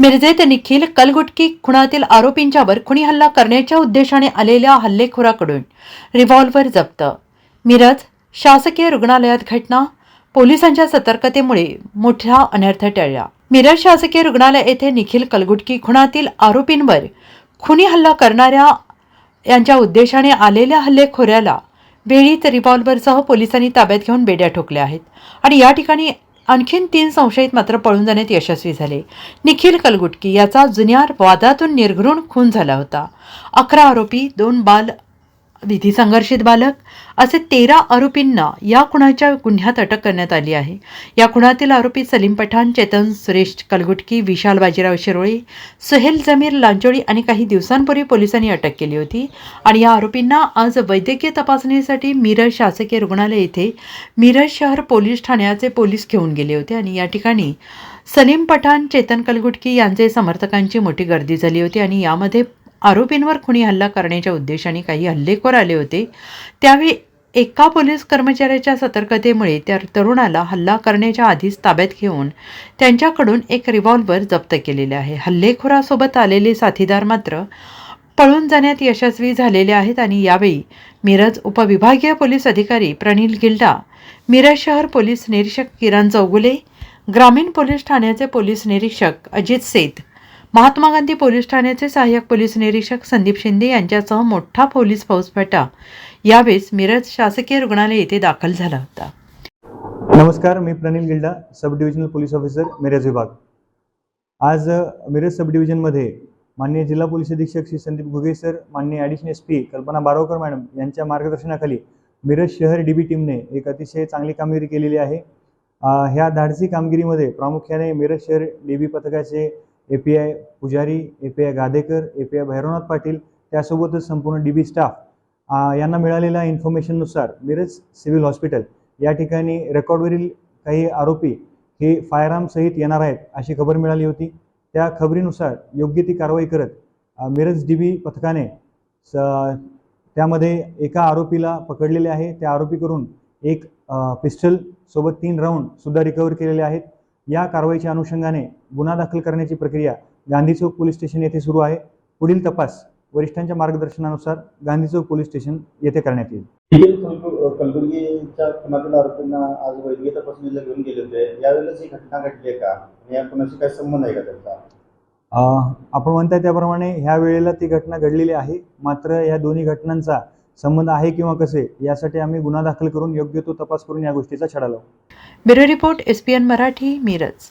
मिरजेत निखिल कलगुटकी खुणातील आरोपींच्यावर खुणी हल्ला करण्याच्या उद्देशाने आलेल्या हल्लेखोराकडून रिव्हॉल्व्हर जप्त. मिरज शासकीय रुग्णालयात घटना पोलिसांच्या सतर्कतेमुळे मोठा अनर्थ टळला मिरज शासकीय रुग्णालय येथे निखिल कलगुटकी खुणातील आरोपींवर खुनी हल्ला करणाऱ्या यांच्या उद्देशाने आलेल्या हल्लेखोऱ्याला वेळीत रिव्हॉल्व्हरसह पोलिसांनी ताब्यात घेऊन बेड्या ठोकल्या आहेत. आणि या ठिकाणी आणखीन तीन संशयित मात्र पळून जाण्यात यशस्वी झाले. निखिल कलगुटकी याचा जुन्या वादातून निर्घृण खून झाला होता. अकरा आरोपी दोन बाल विधी संघर्षित बालक असे तेरा आरोपींना या खुणाच्या गुन्ह्यात अटक करण्यात आली आहे. या खुणातील आरोपी सलीम पठाण चेतन सुरेश कलगुटकी विशाल बाजीराव शिरोळे सुहेल जमीर लांचोळी आणि काही दिवसांपूर्वी पोलिसांनी अटक केली होती. आणि या आरोपींना आज वैद्यकीय तपासणीसाठी मिरज शासकीय रुग्णालय येथे मिरज शहर पोलीस ठाण्याचे पोलीस घेऊन गेले होते. आणि या ठिकाणी सलीम पठाण चेतन कलगुटकी यांचे समर्थकांची मोठी गर्दी झाली होती. आणि यामध्ये आरोपींवर खुणी हल्ला करण्याच्या उद्देशाने काही हल्लेखोर आले होते. त्यावेळी एका पोलीस कर्मचाऱ्याच्या सतर्कतेमुळे त्या तरुणाला हल्ला करण्याच्या आधीच ताब्यात घेऊन त्यांच्याकडून एक रिव्हॉल्व्हर जप्त केलेले आहे. हल्लेखोरासोबत आलेले साथीदार मात्र पळून जाण्यात यशस्वी झालेले आहेत आणि यावेळी मिरज उपविभागीय पोलीस अधिकारी प्रणील गिल्डा मिरज शहर पोलीस निरीक्षक किरण चौगुले ग्रामीण पोलीस ठाण्याचे पोलीस निरीक्षक अजित सेत महात्मा गांधी पोलीस ठाण्याचे सहाय्यक पोलीस निरीक्षक संदीप शिंदे यांच्यासह मोठा पोलीस फौजफाटा यावेळेस मिरज शासकीय रुग्णालय येथे दाखल झाला होता. नमस्कार मी Pranil Gilda sub divisional police officer Miraj विभाग. आज मिरज सब डिव्हिजनमध्ये माननीय जिल्हा पोलीस अधीक्षक श्री संदीप घुगे सर माननीय additional S P Kalpana Barokar madam यांच्या मार्गदर्शनाखाली मिरज शहर डी बी टीमने एक अतिशय चांगली कामगिरी केलेली आहे. ह्या धाडसी कामगिरीमध्ये प्रामुख्याने मिरज शहर डी बी पथकाचे A P I Pujari A P I Gadekar A P I Bhairavnath Patil त्यासोबतच संपूर्ण डी बी स्टाफ यांना मिळालेल्या इन्फॉर्मेशननुसार मिरज सिव्हिल हॉस्पिटल या ठिकाणी रेकॉर्डवरील काही आरोपी हे फायरआर्म सहित येणार आहेत अशी खबर मिळाली होती. त्या खबरीनुसार योग्य ती कारवाई करत मिरज डी बी पथकाने स त्यामध्ये एका आरोपीला पकडलेले आहे. त्या आरोपीकडून एक पिस्टल सोबत तीन राऊंड सुद्धा रिकवर केलेले आहेत. या कारवाईच्या अनुषंगाने गुन्हा दाखल करण्याची प्रक्रिया गांधी चौक पोलीस स्टेशन येथे सुरू आहे. पुढील तपास वरिष्ठांच्या मार्गदर्शनानुसार गांधी चौक पोलीस स्टेशन येथे करण्यात येईल. निखिल कलबु- कलबुर्गीच्या खुनातील आरोपींना आज वैद्यकीय तपासणीला घेऊन गेले होते. यावेळेस ही घटना घडली आहे का? आणि या खुनाशी काय संबंध आहे का त्याचा? आपण म्हणताय त्याप्रमाणे ह्या वेळेला ती घटना घडलेली आहे. मात्र या दोन्ही घटनांचा संबंध आहे किंवा कसे यासाठी आम्ही गुन्हा दाखल करून योग्य तो तपास करून या गोष्टीचा छडा लावू. Bureau report S P N Marathi Miraj.